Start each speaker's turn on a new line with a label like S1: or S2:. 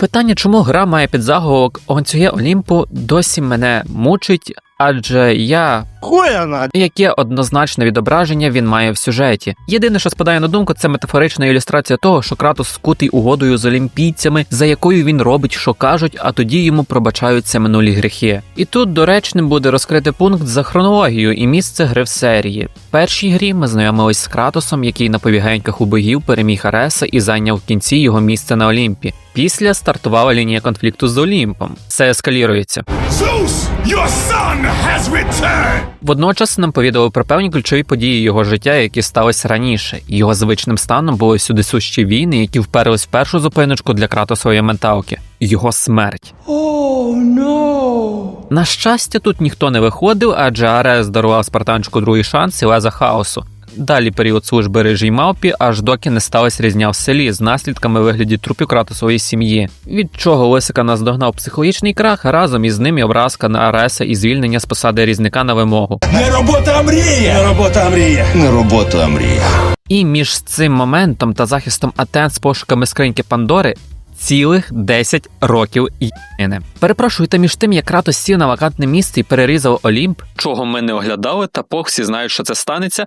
S1: Питання, чому гра має підзаголовок ланцюги Олімпу, досі мене мучить, адже я
S2: Хуя на.
S1: Яке однозначне відображення він має в сюжеті. Єдине, що спадає на думку, це метафорична ілюстрація того, що Кратос скутий угодою з олімпійцями, за якою він робить, що кажуть, а тоді йому пробачаються минулі гріхи. І тут доречним буде розкрити пункт за хронологією і місце гри в серії. В першій грі ми знайомились з Кратосом, який на повігеньках у богів переміг Ареса і зайняв в кінці його місце на Олімпі. Після стартувала лінія конфлікту з Олімпом. Все ескалірується.
S3: Zeus, your son has returned!
S1: Водночас нам повідали про певні ключові події його життя, які сталися раніше. Його звичним станом були сюди сущі війни, які вперлись в першу зупиночку для кратосової менталки його смерть. На щастя, тут ніхто не виходив, адже Арес дарував спартанчику другий шанс і леза хаосу. Далі період служби рижій мавпі, аж доки не сталася різня в селі з наслідками вигляді трупів кратосової сім'ї, від чого Лисика наздогнав психологічний крах, а разом із ним і образка на Ареса і звільнення з посади різника на вимогу.
S3: Не робота, а мрія! Не робота, а мрія!
S2: Не робота, а мрія.
S1: І між цим моментом та захистом Атен з пошуками скриньки Пандори цілих 10 років їни. Перепрошую, між тим, як Кратос сів на вакантне місце і перерізав Олімп, чого ми не оглядали, та пох всі знають, що це станеться.